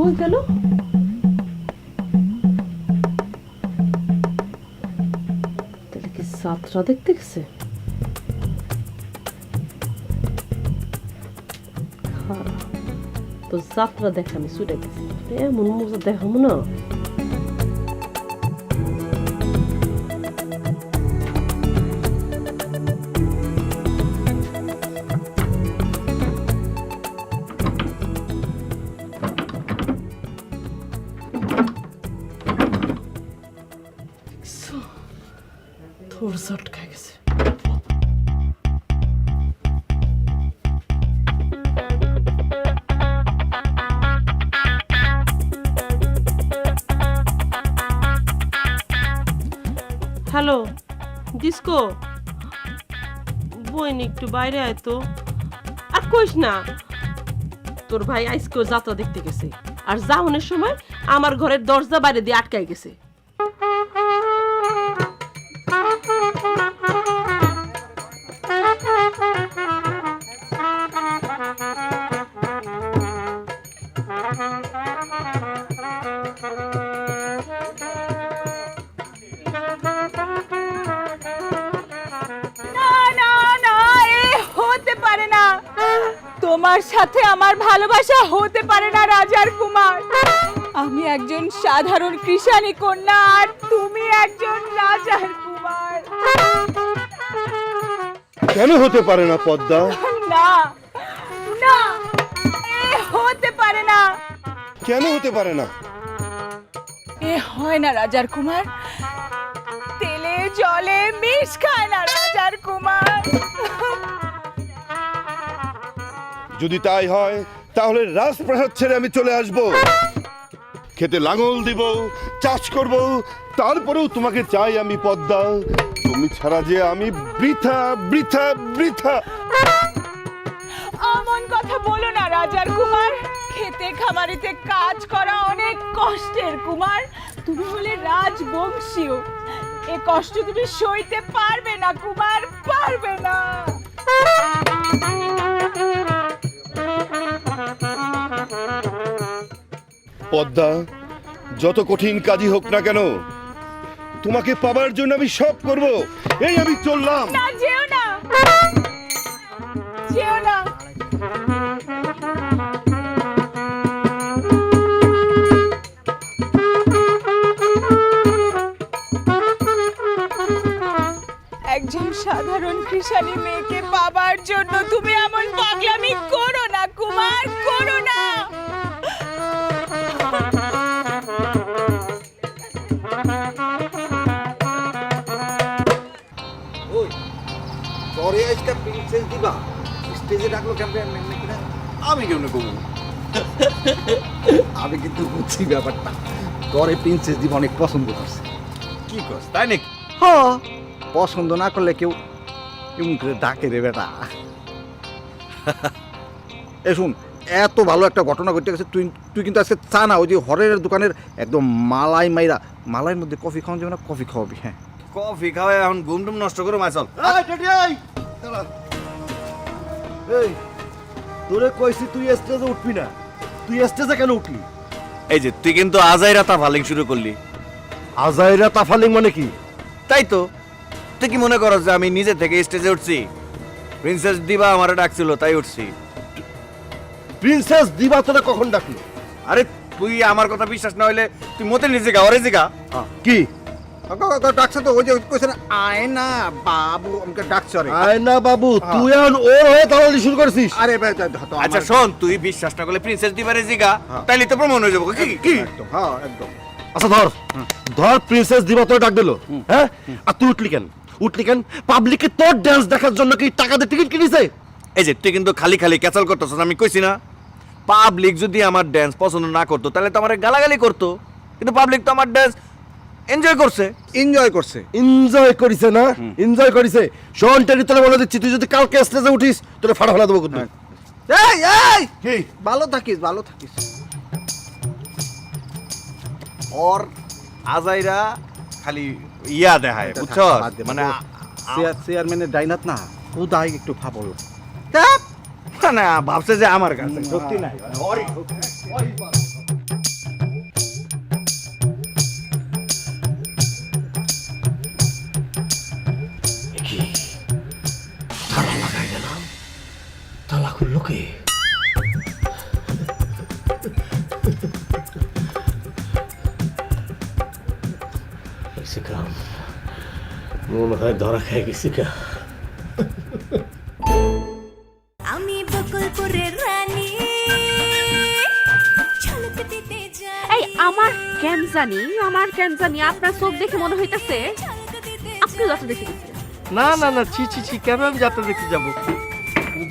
কই গেল। তাহলে যাত্রা দেখতে গেছে? খারাপ। তো যাত্রা দেখা আমি ছুটে গেছি। এমন মজা দেখাবো না। থোড় চটকা গেছে হ্যালো ডিস্কো বইন একটু বাইরে আয় তো আর কইস না তোর ভাই আইসকেও যাত্রা দেখতে গেছে আর যাওনের সময় আমার ঘরের দরজা বাইরে দিয়ে আটকাই গেছে তোমার সাথে আমার ভালোবাসা হতে পারে না রাজার কুমার। আমি একজন সাধারণ কৃষানি কন্যা আর তুমি একজন রাজার কুমার। কেন হতে পারে না পদ্মা? না না এ হতে পারে না। কেন হতে পারে না? এ হয় না রাজার কুমার। তেলে জলে মিশ খায় না রাজার কুমার। যদি তাই হয়, তাহলে রাজপ্রাসাদ ছেড়ে আমি চলে আসব। খেতে লাঙল দিব, চাষ করব, তারপরেও তোমাকে চাই আমি পদ্মা। তুমি ছাড়া যে আমি বৃথা বৃথা বৃথা। অমন কথা বলো না, রাজার কুমার। খেতে খামারিতে কাজ করা অনেক কষ্টের কুমার। তুমি হলে রাজবংশীয় এ কষ্ট তুমি সইতে পারবে না, কুমার, পারবে না। পদ্মা, যত কঠিন কাজই হোক না কেন, তোমাকে পাবার জন্য আমি সব করব। এই আমি চললাম। না, যেও না। যেও না। একজন সাধারণ কৃষানি মেয়েকে পাবার জন্য তুমি এমন পাগলামি করো না, কুমার, করো না। পরে প্রিন্সেস দিবা? স্টেজে ডাকলো ক্যাম্পেন এমনি কিনা আমি কেমনে কমু আমি কিন্তু বুঝছি ব্যাপারটা। পরে প্রিন্সেস দিবা অনেক পছন্দ করছে। কি কস তাই নাকি? হ। পছন্দ না করলে কেউ এমন করে ডাকে রে বেটা? এ শুন এত ভালো একটা ঘটনা ঘটে গেছে তুই তুই কিন্তু আজকে চা না ওই যে হরের দোকানের একদম মালাই মাইরা মালাইয়ের মধ্যে কফি খাওয়ান যাবে না কফি খাওয়াবি হ্যাঁ। কফি খাওয়া এখন ঘুম টুম নষ্ট করো মাই চল এই তোরে কইছি তুই স্টেজে উঠবি না। তুই স্টেজে কেন উঠলি? এই যে তুই কিন্তু আজাই রাতা ফালিং শুরু করলি। আজাইরা তাফালিং মানে কি? তাই তো। তুই কি মনে করো যে আমি নিজে থেকে স্টেজে উঠছি? প্রিন্সেস দিবা আমারে ডাকছিল তাই উঠছি। প্রিন্সেস দিবা তোরে কখন ডাকলি? আরে তুই আমার কথা বিশ্বাস না হইলে তুই মতে নিজে গা ওরে জিগা কি? ডাকছে তো ওই যে কইছে না বাবু আমাকে ডাকছে আরে। আয়না বাবু হ্যাঁ। তুই এখন ওর হয়ে তাহলে শুরু করছিস? আরে আচ্ছা শোন তুই বিশ্বাস না করলে প্রিন্সেস দিবারে জিগা হ্যাঁ। তাইলে তো প্রমাণ হয়ে যাব। কি কি? হ্যাঁ একদম। আচ্ছা ধর ধর প্রিন্সেস দিবা তোরে ডাক দিল হ্যাঁ? আর তুই উঠলি কেন? উঠলি কেন? পাবলিকে তোর ড্যান্স দেখার জন্য কি টাকা দিয়ে টিকিট কিনেছে? এই যে তুই কিন্তু খালি খালি ক্যাচাল করতেছ আমি কইছি না। পাবলিক যদি আমার ড্যান্স পছন্দ না করতো তাহলে তো আমার গালাগালি করতো। কিন্তু পাবলিক তো আমার ড্যান্স এনজয় করছে। এনজয় করছে। এনজয় করিছে না? এনজয় করিছে। শোন টেরি তোলে বলে দিচ্ছি তুই যদি কালকে স্টেজে উঠিস তোরে ফাটা ফাটা দেবো কিন্তু এই এই! কি? ভালো থাকিস ভালো থাকিস। ওর আজাইরা খালি ইয়া দেখায় বুঝছ মানে চেয়ার চেয়ারম্যানের ডাইনাত না ও দাই একটু ফাবল। মানে ভাবছে যে আমার কাছে। সত্যি নাই। খুললো মনে হয় ধরা গেছি আমি বকুলপুরের রানী। এই আমার কেন জানি আমার কেন জানি আপনার চোখ দেখে মনে হইতাছে। আপনি যত দেখে না না না ছি ছি ছি কেন আমি যত দেখতে যাব?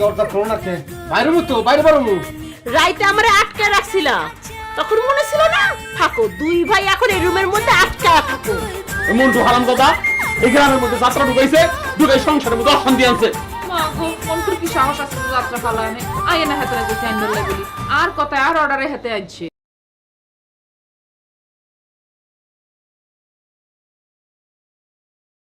দরজা খোলা আছে। বাইরে মতো বাইরে বারো রাইতে আমারে আটকে রাখছিলা। তখন মনে ছিল না থাকো দুই ভাই এখন এই রুমের মধ্যে আটকা থাকো। মন্টু হারাম দাদা এই গ্রামের মধ্যে যাত্রা ঢুকাইছে ঢুকাই সংসারের মধ্যে অশান্তি আনছে। মা কোন কি সাহস আছে যাত্রা পালায় আয় না হাতে আর কথা আর অর্ডারে হাতে আইছে।